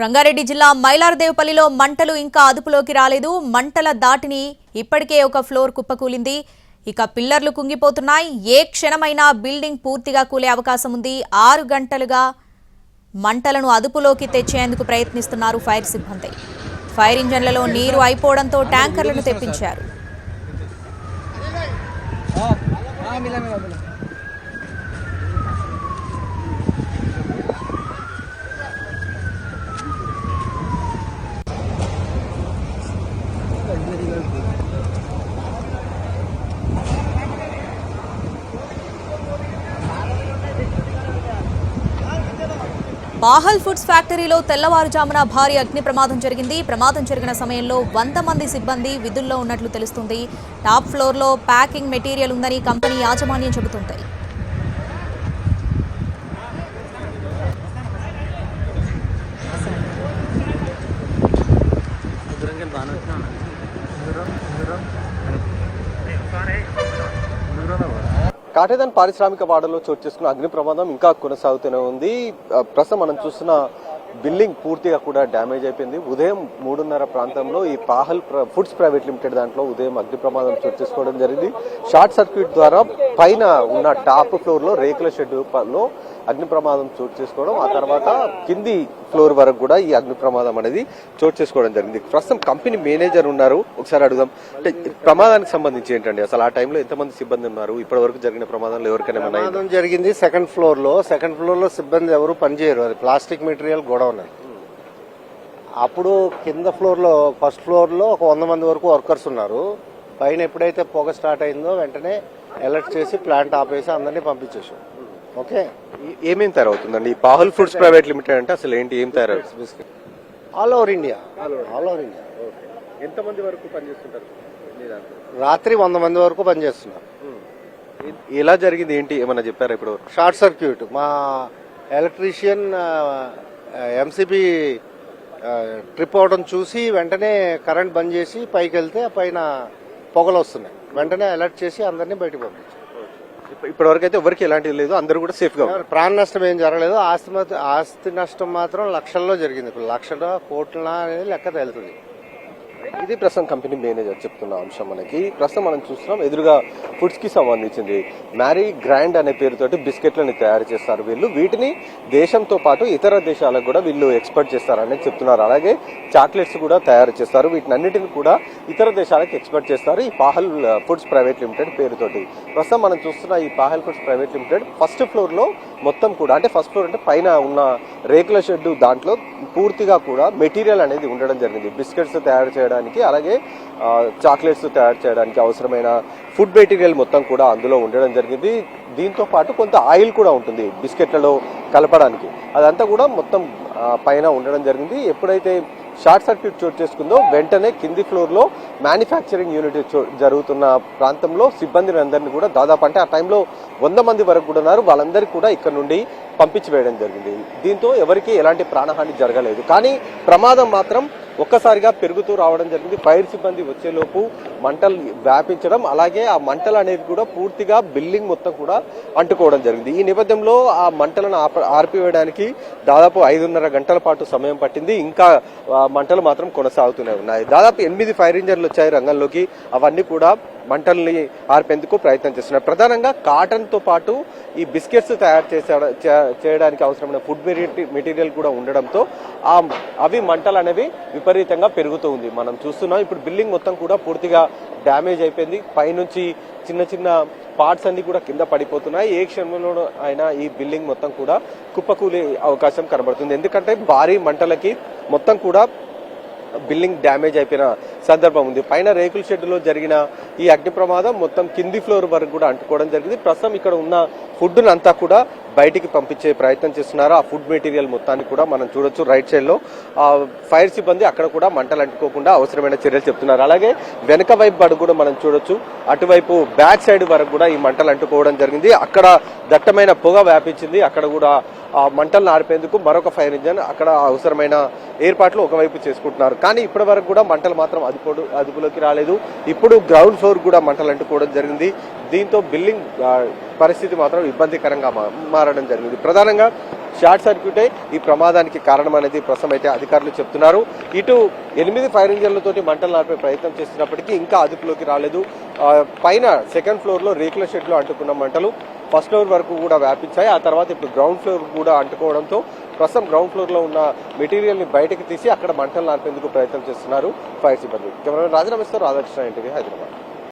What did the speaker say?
రంగారెడ్డి జిల్లా మైలార్దేవపల్లిలో మంటలు ఇంకా అదుపులోకి రాలేదు మంటల దాటిని ఇప్పటికే ఒక ఫ్లోర్ కుప్పకూలింది ఇక పిల్లర్లు కుంగిపోతున్నాయి ఏ క్షణమైనా బిల్డింగ్ పూర్తిగా కూలే అవకాశం ఉంది ఆరు గంటలుగా మంటలను అదుపులోకి తెచ్చేందుకు ప్రయత్నిస్తున్నారు ఫైర్ సిబ్బంది ఫైర్ ఇంజన్లలో నీరు అయిపోవడంతో ట్యాంకర్లను తెప్పించారు బాహల్ ఫుడ్స్ ఫ్యాక్టరీలో తెల్లవారుజామున భారీ అగ్ని ప్రమాదం జరిగింది. ప్రమాదం జరిగిన సమయంలో వంద మంది సిబ్బంది విధుల్లో ఉన్నట్లు తెలుస్తుంది. టాప్ ఫ్లోర్లో ప్యాకింగ్ మెటీరియల్ ఉందని కంపెనీ యాజమాన్యం చెబుతుంది కాటేదాన్ పారిశ్రామిక వాడలో చోటు చేసుకున్న అగ్ని ప్రమాదం ఇంకా కొనసాగుతూనే ఉంది. ప్రస్తుతం మనం చూస్తున్న బిల్డింగ్ పూర్తిగా కూడా డ్యామేజ్ అయిపోయింది. ఉదయం మూడున్నర ప్రాంతంలో ఈ పాహల్ ప్ర- ఫుడ్స్ ప్రైవేట్ లిమిటెడ్ దాంట్లో ఉదయం అగ్ని ప్రమాదం చోటు చేసుకోవడం జరిగింది. షార్ట్ సర్క్యూట్ ద్వారా పైన ఉన్న టాప్ ఫ్లోర్లో రేకుల షెడ్లో అగ్ని ప్రమాదం చోటు చేసుకోవడం ఆ తర్వాత కింది ఫ్లోర్ వరకు కూడా ఈ అగ్ని ప్రమాదం అనేది చోటు చేసుకోవడం జరిగింది. ప్రస్తుతం కంపెనీ మేనేజర్ ఉన్నారు. ఒకసారి అడుగుదాం. అంటే ప్రమాదానికి సంబంధించి ఏంటండి? అసలు ఆ టైంలో ఎంతమంది సిబ్బంది ఉన్నారు? ఇప్పటి వరకు జరిగిన ప్రమాదంలో ఎవరికైనా? ప్రమాదం జరిగింది సెకండ్ ఫ్లోర్లో సెకండ్ ఫ్లోర్లో సిబ్బంది ఎవరు పనిచేయరు. అది ప్లాస్టిక్ మెటీరియల్ గొడవ అప్పుడు కింద ఫ్లోర్లో ఫస్ట్ ఫ్లోర్లో ఒక వంద మంది వరకు వర్కర్స్ ఉన్నారు. పైన ఎప్పుడైతే పొగ స్టార్ట్ అయిందో వెంటనే అలర్ట్ చేసి ప్లాంట్ ఆపేసి అందరినీ పంపించేసాం ఓకే? ఈ- ఏమేం తయారవుతుందండి? ఈ పాహల్ ఫుడ్స్ ప్రైవేట్ లిమిటెడ్ అంటే అసలు ఏంటి? ఏం తయారవుతుంది biscuit all over India all over India ఎంతమంది వరకు పనిచేస్తుంటారు రాత్రి వంద మంది వరకు పనిచేస్తున్నారు. ఎలా జరిగింది? ఏంటి? ఏమన్నా చెప్పారా ఇప్పుడు? షార్ట్ సర్క్యూట్ మా ఎలక్ట్రీషియన్ ఎంసీబీ ట్రిప్ అవడం చూసి వెంటనే కరెంట్ బంద్ చేసి పైకి వెళ్తే పైన పొగలు వస్తున్నాయి. వెంటనే అలర్ట్ చేసి అందరినీ బయటకు పంపించారు. ఇప్పటి వరకు అయితే ఎవరికి ఎలాంటిది లేదు. అందరూ కూడా సేఫ్గా ఉన్నారు. ప్రాణ నష్టం ఏం జరగలేదు. ఆస్తి మాత్రం- ఆస్తి నష్టం మాత్రం లక్షల్లో జరిగింది. ఇప్పుడు లక్షల కోట్ల అనేది లెక్క తేలుతుంది. ఇది ప్రస్తుతం కంపెనీ మేనేజర్ చెప్తున్న అంశం మనకి. ప్రస్తుతం మనం చూస్తున్నాం ఎదురుగా ఫుడ్స్కి సంబంధించింది మ్యారీ గ్రాండ్ అనే పేరుతోటి బిస్కెట్లని తయారు చేస్తారు వీళ్ళు. వీటిని దేశంతో పాటు ఇతర దేశాలకు కూడా వీళ్ళు ఎక్స్పోర్ట్ చేస్తారని చెప్తున్నారు. అలాగే చాక్లెట్స్ కూడా తయారు చేస్తారు. వీటిని అన్నిటిని కూడా ఇతర దేశాలకు ఎక్స్పోర్ట్ చేస్తారు. ఈ పాహల్ ఫుడ్స్ ప్రైవేట్ లిమిటెడ్ పేరుతోటి. ప్రస్తుతం మనం చూస్తున్న ఈ Pahal foods private limited first ఫ్లోర్లో మొత్తం కూడా అంటే ఫస్ట్ ఫ్లోర్ అంటే పైన ఉన్న రేకుల షెడ్ దాంట్లో పూర్తిగా కూడా మెటీరియల్ అనేది ఉండడం జరిగింది. బిస్కెట్స్ తయారు చేయడానికి అలాగే చాక్లెట్స్ తయారు చేయడానికి అవసరమైన ఫుడ్ మెటీరియల్ మొత్తం కూడా అందులో ఉండడం జరిగింది. దీంతో పాటు కొంత ఆయిల్ కూడా ఉంటుంది బిస్కెట్లలో కలపడానికి. అదంతా కూడా మొత్తం పైన ఉండడం జరిగింది. ఎప్పుడైతే షార్ట్ సర్క్యూట్ చోటు చేసుకుందో వెంటనే కింది ఫ్లోర్లో మ్యానుఫ్యాక్చరింగ్ యూనిట్ జరుగుతున్న ప్రాంతంలో సిబ్బందిని అందరినీ కూడా దాదాపు అంటే ఆ టైంలో వంద మంది వరకు కూడా ఉన్నారు. వాళ్ళందరికీ కూడా ఇక్కడ నుండి పంపించి వేయడం జరిగింది. దీంతో ఎవరికీ ఎలాంటి ప్రాణహాని జరగలేదు. కానీ ప్రమాదం మాత్రం ఒక్కసారిగా పెరుగుతూ రావడం జరిగింది. ఫైర్ సిబ్బంది వచ్చేలోపు మంటలు వ్యాపించడం అలాగే ఆ మంటలు అనేది కూడా పూర్తిగా బిల్డింగ్ మొత్తం కూడా అంటుకోవడం జరిగింది. ఈ నేపథ్యంలో ఆ మంటలను ఆప ఆర్పివేయడానికి దాదాపు ఐదున్నర గంటల పాటు సమయం పట్టింది. ఇంకా మంటలు మాత్రం కొనసాగుతూనే ఉన్నాయి. దాదాపు ఎనిమిది ఫైర్ ఇంజన్లు వచ్చాయి రంగంలోకి. అవన్నీ కూడా మంటల్ని ఆర్పేందుకు ప్రయత్నం చేస్తున్నారు. ప్రధానంగా కాటన్తో పాటు ఈ బిస్కెట్స్ తయారు చేసే చేయడానికి అవసరమైన ఫుడ్ మెటీరియల్ కూడా ఉండడంతో ఆ అవి మంటలు అనేవి విపరీతంగా పెరుగుతూ ఉంది. మనం చూస్తున్నాం ఇప్పుడు బిల్డింగ్ మొత్తం కూడా పూర్తిగా డ్యామేజ్ అయిపోయింది. పైనుంచి చిన్న చిన్న పార్ట్స్ అన్ని కూడా కింద పడిపోతున్నాయి. ఏ క్షణంలో అయినా ఈ బిల్డింగ్ మొత్తం కూడా కుప్పకూలే అవకాశం కనబడుతుంది. ఎందుకంటే భారీ మంటలకి మొత్తం కూడా బిల్డింగ్ డ్యామేజ్ అయిపోయిన సందర్భం ఉంది. పైన రేకుల షెడ్లో జరిగిన ఈ అగ్ని ప్రమాదం మొత్తం కింది ఫ్లోర్ వరకు కూడా అంటుకోవడం జరిగింది. ప్రస్తుతం ఇక్కడ ఉన్న ఫుడ్ను అంతా కూడా బయటికి పంపించే ప్రయత్నం చేస్తున్నారు. ఆ ఫుడ్ మెటీరియల్ మొత్తాన్ని కూడా మనం చూడొచ్చు రైట్ సైడ్లో ఆ ఫైర్ సిబ్బంది అక్కడ కూడా మంటలు అంటుకోకుండా అవసరమైన చర్యలు చెప్తున్నారు. అలాగే వెనక వైపు అడుగు కూడా మనం చూడొచ్చు. అటువైపు బ్యాక్ సైడ్ వరకు కూడా ఈ మంటలు అంటుకోవడం జరిగింది. అక్కడ దట్టమైన పొగ వ్యాపించింది. అక్కడ కూడా ఆ మంటలను ఆర్పేందుకు మరొక ఫైర్ ఇంజన్ అక్కడ అవసరమైన ఏర్పాట్లు ఒకవైపు చేసుకుంటున్నారు. కానీ ఇప్పటి వరకు కూడా మంటలు మాత్రం అదుపు అదుపులోకి రాలేదు. ఇప్పుడు గ్రౌండ్ ఫ్లోర్ కూడా మంటలు అంటుకోవడం జరిగింది. దీంతో బిల్డింగ్ పరిస్థితి మాత్రం ఇబ్బందికరంగా మారడం జరిగింది. ప్రధానంగా షార్ట్ సర్క్యూటే ఈ ప్రమాదానికి కారణం అనేది ప్రస్తుతం అయితే అధికారులు చెప్తున్నారు. ఇటు ఎనిమిది ఫైర్ ఇంజన్లతోటి మంటలు నాడిపే ప్రయత్నం చేస్తున్నప్పటికీ ఇంకా అదుపులోకి రాలేదు. పైన సెకండ్ ఫ్లోర్లో రేకుల షెడ్లో అంటుకున్న మంటలు ఫస్ట్ ఫ్లోర్ వరకు కూడా వ్యాపించాయి. ఆ తర్వాత ఇప్పుడు గ్రౌండ్ ఫ్లోర్ కూడా అంటుకోవడంతో ప్రస్తుతం గ్రౌండ్ ఫ్లోర్లో ఉన్న మెటీరియల్ని బయటకు తీసి అక్కడ మంటలు నాపేందుకు ప్రయత్నం చేస్తున్నారు ఫైర్ సిబ్బంది. కెమెరామెన్ రాజరామేశ్వర్ రాధాకృష్ణ ఇంటివి హైదరాబాద్.